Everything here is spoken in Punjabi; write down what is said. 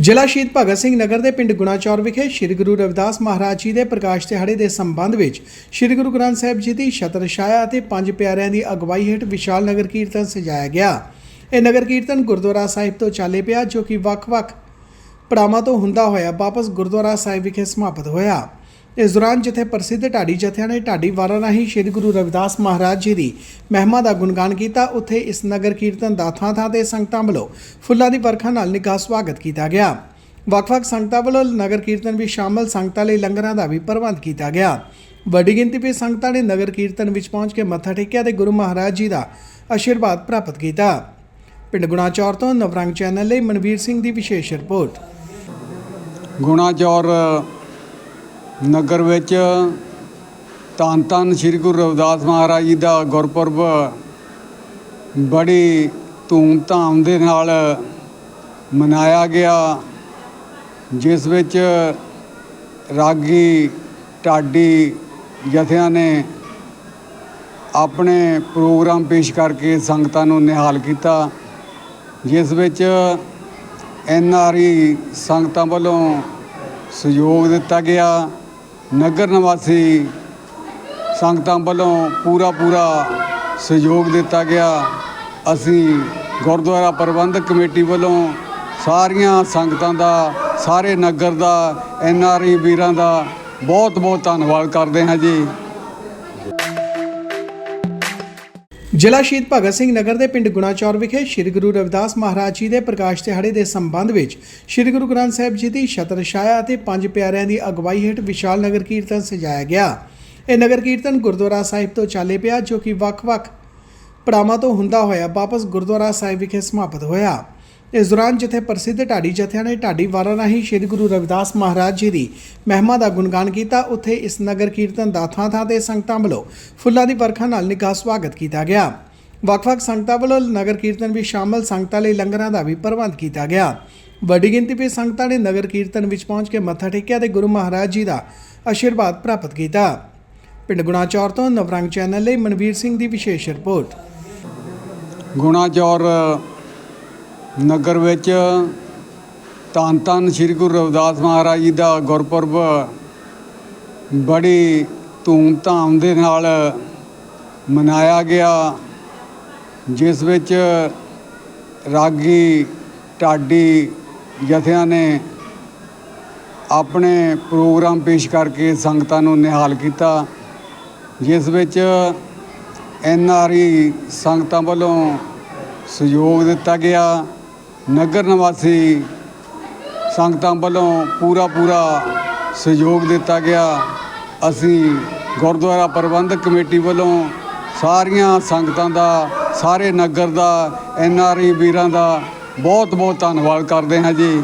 ਜ਼ਿਲ੍ਹਾ ਸ਼ਹੀਦ ਭਗਤ ਸਿੰਘ ਨਗਰ ਦੇ ਪਿੰਡ ਗੁਣਾਚੌਰ ਵਿਖੇ ਸ੍ਰੀ ਗੁਰੂ ਰਵਿਦਾਸ ਮਹਾਰਾਜ ਜੀ ਦੇ ਪ੍ਰਕਾਸ਼ ਦਿਹਾੜੇ ਦੇ ਸੰਬੰਧ ਵਿੱਚ ਸ੍ਰੀ ਗੁਰੂ ਗ੍ਰੰਥ ਸਾਹਿਬ ਜੀ ਦੀ ਛਤਰ ਛਾਇਆ ਅਤੇ ਪੰਜ ਪਿਆਰਿਆਂ ਦੀ ਅਗਵਾਈ ਹੇਠ ਵਿਸ਼ਾਲ ਨਗਰ ਕੀਰਤਨ ਸਜਾਇਆ ਗਿਆ। ਇਹ ਨਗਰ ਕੀਰਤਨ ਗੁਰਦੁਆਰਾ ਸਾਹਿਬ ਤੋਂ ਚਾਲੇ ਪਿਆ ਜੋ ਕਿ ਵੱਖ-ਵੱਖ ਪੜਾਵਾਂ ਤੋਂ ਹੁੰਦਾ ਹੋਇਆ ਵਾਪਸ ਗੁਰਦੁਆਰਾ ਸਾਹਿਬ ਵਿਖੇ ਸਮਾਪਤ ਹੋਇਆ। ਇਸ ਦੌਰਾਨ ਜਿੱਥੇ ਪ੍ਰਸਿੱਧ ਢਾਡੀ ਜਥਿਆਂ ਨੇ ਢਾਡੀ ਵਾਰਾਂ ਰਾਹੀਂ ਸ੍ਰੀ ਗੁਰੂ ਰਵਿਦਾਸ ਮਹਾਰਾਜ ਜੀ ਦੀ ਮਹਿਮਾ ਦਾ ਗੁਣਗਾਨ ਕੀਤਾ, ਉੱਥੇ ਇਸ ਨਗਰ ਕੀਰਤਨ ਦਾ ਥਾਂ ਥਾਂ ਤੇ ਸੰਗਤਾਂ ਵੱਲੋਂ ਫੁੱਲਾਂ ਦੀ ਵਰਖਾ ਨਾਲ ਨਿੱਘਾ ਸਵਾਗਤ ਕੀਤਾ ਗਿਆ। ਵੱਖ-ਵੱਖ ਸੰਗਤਾਂ ਵੱਲੋਂ ਨਗਰ ਕੀਰਤਨ ਵਿੱਚ ਸ਼ਾਮਲ, ਸੰਗਤਾਂ ਲਈ ਲੰਗਰਾਂ ਦਾ ਵੀ ਪ੍ਰਬੰਧ ਕੀਤਾ ਗਿਆ। ਵੱਡੀ ਗਿਣਤੀ ਵਿੱਚ ਸੰਗਤਾਂ ਨੇ ਨਗਰ ਕੀਰਤਨ ਵਿੱਚ ਪਹੁੰਚ ਕੇ ਮੱਥਾ ਟੇਕਿਆ ਤੇ ਗੁਰੂ ਮਹਾਰਾਜ ਜੀ ਦਾ ਆਸ਼ੀਰਵਾਦ ਪ੍ਰਾਪਤ ਕੀਤਾ। ਪਿੰਡ ਗੁਣਾਚੌਰ ਤੋਂ ਨਵਰੰਗ ਚੈਨਲ ਲਈ ਮਨਵੀਰ ਸਿੰਘ ਦੀ ਵਿਸ਼ੇਸ਼ ਰਿਪੋਰਟ। ਗੁਣਾਚੌਰ ਨਗਰ ਵਿੱਚ ਧੰਨ ਧੰਨ ਸ੍ਰੀ ਗੁਰੂ ਰਵਿਦਾਸ ਮਹਾਰਾਜ ਜੀ ਦਾ ਗੁਰਪੁਰਬ ਬੜੀ ਧੂਮ-ਧਾਮ ਦੇ ਨਾਲ ਮਨਾਇਆ ਗਿਆ, ਜਿਸ ਵਿੱਚ ਰਾਗੀ, ਢਾਡੀ ਜਥਿਆਂ ਨੇ ਆਪਣੇ ਪ੍ਰੋਗਰਾਮ ਪੇਸ਼ ਕਰਕੇ ਸੰਗਤਾਂ ਨੂੰ ਨਿਹਾਲ ਕੀਤਾ, ਜਿਸ ਵਿੱਚ ਐਨ ਆਰ ਆਈ ਸੰਗਤਾਂ ਵੱਲੋਂ ਸਹਿਯੋਗ ਦਿੱਤਾ ਗਿਆ। ਨਗਰ ਨਿਵਾਸੀ ਸੰਗਤਾਂ ਵੱਲੋਂ ਪੂਰਾ ਪੂਰਾ ਸਹਿਯੋਗ ਦਿੱਤਾ ਗਿਆ। ਅਸੀਂ ਗੁਰਦੁਆਰਾ ਪ੍ਰਬੰਧਕ ਕਮੇਟੀ ਵੱਲੋਂ ਸਾਰੀਆਂ ਸੰਗਤਾਂ ਦਾ, ਸਾਰੇ ਨਗਰ ਦਾ, ਐਨ ਆਰ ਆਈ ਵੀਰਾਂ ਦਾ ਬਹੁਤ ਬਹੁਤ ਧੰਨਵਾਦ ਕਰਦੇ ਹਾਂ ਜੀ। ਜ਼ਿਲ੍ਹਾ ਸ਼ਹੀਦ ਭਗਤ ਸਿੰਘ ਨਗਰ ਦੇ ਪਿੰਡ ਗੁਣਾਚੌਰ ਵਿਖੇ ਸ੍ਰੀ ਗੁਰੂ ਰਵਿਦਾਸ ਮਹਾਰਾਜ ਜੀ ਦੇ ਪ੍ਰਕਾਸ਼ ਦਿਹਾੜੇ ਦੇ ਸੰਬੰਧ ਵਿੱਚ ਸ੍ਰੀ ਗੁਰੂ ਗ੍ਰੰਥ ਸਾਹਿਬ ਜੀ ਦੀ ਛਤਰ ਛਾਇਆ ਅਤੇ ਪੰਜ ਪਿਆਰਿਆਂ ਦੀ ਅਗਵਾਈ ਹੇਠ ਵਿਸ਼ਾਲ ਨਗਰ ਕੀਰਤਨ ਸਜਾਇਆ ਗਿਆ। ਇਹ ਨਗਰ ਕੀਰਤਨ ਗੁਰਦੁਆਰਾ ਸਾਹਿਬ ਤੋਂ ਚਾਲੇ ਪਿਆ ਜੋ ਕਿ ਵੱਖ-ਵੱਖ ਪੜਾਵਾਂ ਤੋਂ ਹੁੰਦਾ ਹੋਇਆ ਵਾਪਸ ਗੁਰਦੁਆਰਾ ਸਾਹਿਬ ਵਿਖੇ ਸਮਾਪਤ ਹੋਇਆ। ਇਸ ਦੌਰਾਨ ਜਿੱਥੇ ਪ੍ਰਸਿੱਧ ਢਾਡੀ ਜਥਿਆਂ ਨੇ ਢਾਡੀ ਵਾਰਾਂ ਰਾਹੀਂ ਸ੍ਰੀ ਗੁਰੂ ਰਵਿਦਾਸ ਮਹਾਰਾਜ ਜੀ ਦੀ ਮਹਿਮਾ ਦਾ ਗੁਣਗਾਨ ਕੀਤਾ, ਉੱਥੇ ਇਸ ਨਗਰ ਕੀਰਤਨ ਦਾ ਥਾਂ ਥਾਂ ਤੇ ਸੰਗਤਾਂ ਵੱਲੋਂ ਫੁੱਲਾਂ ਦੀ ਵਰਖਾ ਨਾਲ ਨਿੱਘਾ ਸਵਾਗਤ ਕੀਤਾ ਗਿਆ। ਵੱਖ-ਵੱਖ ਸੰਗਤਾਂ ਵੱਲੋਂ ਨਗਰ ਕੀਰਤਨ ਵਿੱਚ ਸ਼ਾਮਲ ਸੰਗਤਾਂ ਲਈ ਲੰਗਰਾਂ ਦਾ ਵੀ ਪ੍ਰਬੰਧ ਕੀਤਾ ਗਿਆ। ਵੱਡੀ ਗਿਣਤੀ ਵਿੱਚ ਸੰਗਤਾਂ ਨੇ ਨਗਰ ਕੀਰਤਨ ਵਿੱਚ ਪਹੁੰਚ ਕੇ ਮੱਥਾ ਟੇਕਿਆ ਤੇ ਗੁਰੂ ਮਹਾਰਾਜ ਜੀ ਦਾ ਆਸ਼ੀਰਵਾਦ ਪ੍ਰਾਪਤ ਕੀਤਾ। ਪਿੰਡ ਗੁਣਾਚੌਰ ਤੋਂ ਨਵਰੰਗ ਚੈਨਲ ਲਈ ਮਨਵੀਰ ਸਿੰਘ ਦੀ ਵਿਸ਼ੇਸ਼ ਰਿਪੋਰਟ। ਗੁਣਾਚੌਰ ਨਗਰ ਵਿੱਚ ਧੰਨ ਧੰਨ ਸ੍ਰੀ ਗੁਰੂ ਰਵਿਦਾਸ ਮਹਾਰਾਜ ਜੀ ਦਾ ਗੁਰਪੁਰਬ ਬੜੀ ਧੂਮ-ਧਾਮ ਦੇ ਨਾਲ ਮਨਾਇਆ ਗਿਆ, ਜਿਸ ਵਿੱਚ ਰਾਗੀ, ਢਾਡੀ ਜਥਿਆਂ ਨੇ ਆਪਣੇ ਪ੍ਰੋਗਰਾਮ ਪੇਸ਼ ਕਰਕੇ ਸੰਗਤਾਂ ਨੂੰ ਨਿਹਾਲ ਕੀਤਾ, ਜਿਸ ਵਿੱਚ ਐਨ ਆਰ ਆਈ ਸੰਗਤਾਂ ਵੱਲੋਂ ਸਹਿਯੋਗ ਦਿੱਤਾ ਗਿਆ। ਨਗਰ ਨਿਵਾਸੀ ਸੰਗਤਾਂ ਵੱਲੋਂ ਪੂਰਾ ਪੂਰਾ ਸਹਿਯੋਗ ਦਿੱਤਾ ਗਿਆ। ਅਸੀਂ ਗੁਰਦੁਆਰਾ ਪ੍ਰਬੰਧਕ ਕਮੇਟੀ ਵੱਲੋਂ ਸਾਰੀਆਂ ਸੰਗਤਾਂ ਦਾ, ਸਾਰੇ ਨਗਰ ਦਾ, ਐਨ ਆਰ ਆਈ ਵੀਰਾਂ ਦਾ ਬਹੁਤ ਬਹੁਤ ਧੰਨਵਾਦ ਕਰਦੇ ਹਾਂ ਜੀ।